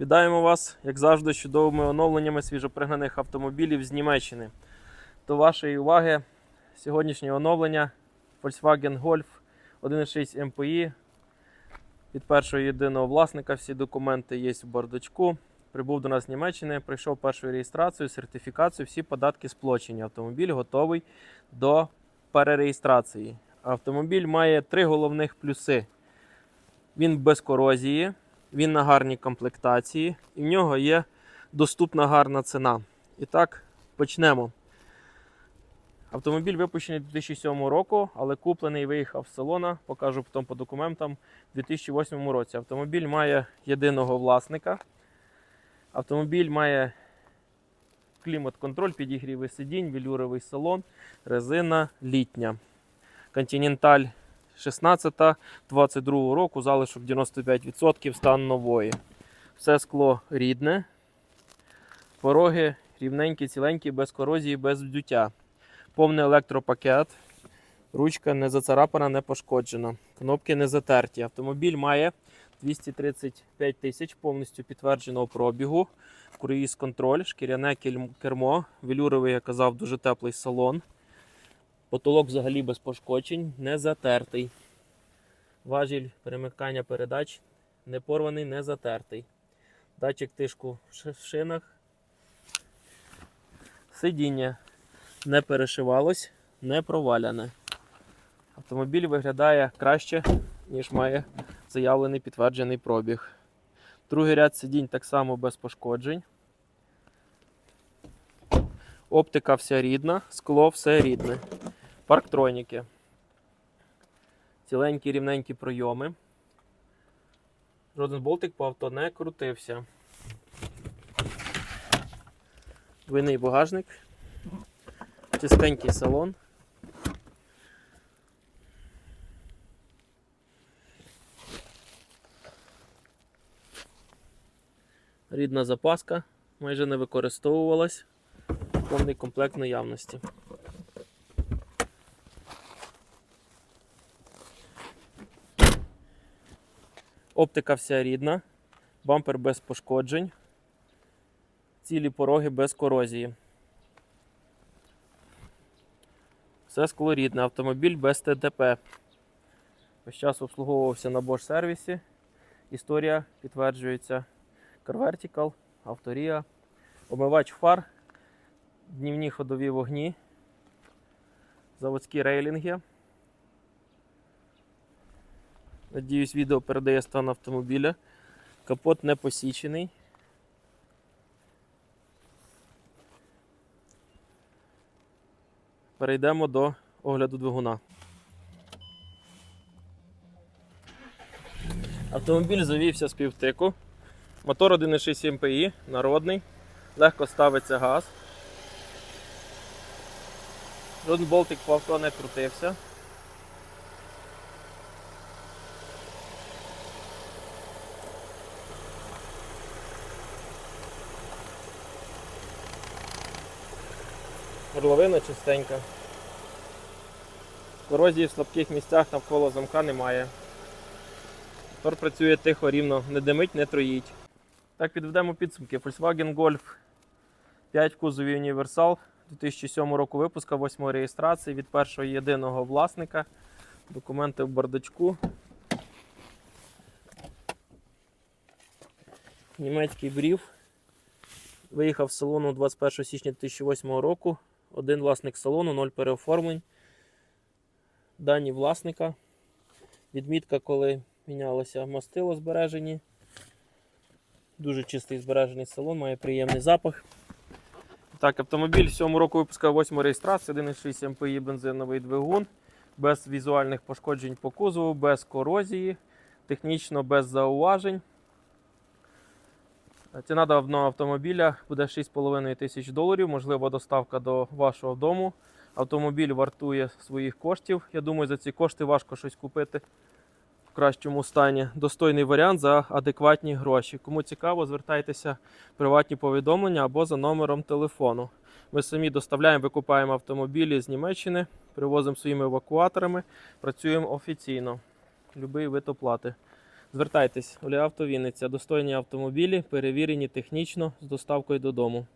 Вітаємо вас, як завжди, з чудовими оновленнями свіжопригнаних автомобілів з Німеччини. До вашої уваги сьогоднішнє оновлення Volkswagen Golf 1.6 MPI від першого єдиного власника. Всі документи є в бардачку. Прибув до нас з Німеччини, пройшов першу реєстрацію, сертифікацію, всі податки сплочені. Автомобіль готовий до перереєстрації. Автомобіль має три головних плюси. Він без корозії, він на гарній комплектації, і в нього є доступна гарна ціна. І так, почнемо. Автомобіль випущений 2007 року, але куплений і виїхав з салона, покажу потім по документам, у 2008 році. Автомобіль має єдиного власника. Автомобіль має клімат-контроль, підігріви сидінь, велюровий салон, резина літня. Континенталь 16 22 року, залишок 95%, стан нової. Все скло рідне. Пороги рівненькі, ціленькі, без корозії, без вдуття. Повний електропакет. Ручка не зацарапана, не пошкоджена. Кнопки не затерті. Автомобіль має 235 тисяч повністю підтвердженого пробігу. Круїз контроль, шкіряне кермо, велюровий, я казав, дуже теплий салон. Потолок взагалі без пошкоджень, не затертий. Важіль перемикання передач не порваний, не затертий. Датчик тишку в шинах. Сидіння не перешивалось, не проваляне. Автомобіль виглядає краще, ніж має заявлений підтверджений пробіг. Другий ряд сидінь так само без пошкоджень. Оптика вся рідна, скло все рідне. Парктроніки. Ціленькі рівненькі пройоми. Жоден болтик по авто не крутився. Двойний багажник. Чистенький салон. Рідна запаска, майже не використовувалась. Повний комплект наявності. Оптика вся рідна, бампер без пошкоджень, цілі пороги без корозії. Все скло рідне, автомобіль без ТТП. Весь час обслуговувався на Bosch сервісі. Історія підтверджується. CarVertical, авторія, омивач фар, днівні ходові вогні, заводські рейлінги. Надіюсь, відео передає стан автомобіля. Капот не посічений. Перейдемо до огляду двигуна. Автомобіль завівся з півтику. Мотор 1.6 MPI, народний, легко ставиться газ. Жоден болтик по авто не крутився. Горловина чистенька. Корозії в слабких місцях навколо замка немає. Мотор працює тихо, рівно, не димить, не троїть. Так, підведемо підсумки. Volkswagen Golf 5 в кузові універсал 2007 року випуска, 8 реєстрації від першого єдиного власника. Документи в бардачку. Німецький брів. Виїхав з салону 21 січня 2008 року. Один власник салону, 0 переоформлень. Дані власника. Відмітка, коли мінялося мастило збережені. Дуже чистий збережений салон, має приємний запах. Так, автомобіль 7 року випуска 8 реєстрації, 1,6 МПІ бензиновий двигун, без візуальних пошкоджень по кузову, без корозії, технічно без зауважень. Ціна даного автомобіля буде 6,5 тисяч доларів, можлива доставка до вашого дому. Автомобіль вартує своїх коштів. Я думаю, за ці кошти важко щось купити в кращому стані. Достойний варіант за адекватні гроші. Кому цікаво, звертайтеся в приватні повідомлення або за номером телефону. Ми самі доставляємо, викупаємо автомобілі з Німеччини, привозимо своїми евакуаторами, працюємо офіційно. Любий вид оплати. Звертайтесь, Оліавто Вінниця. Достойні автомобілі, перевірені технічно з доставкою додому.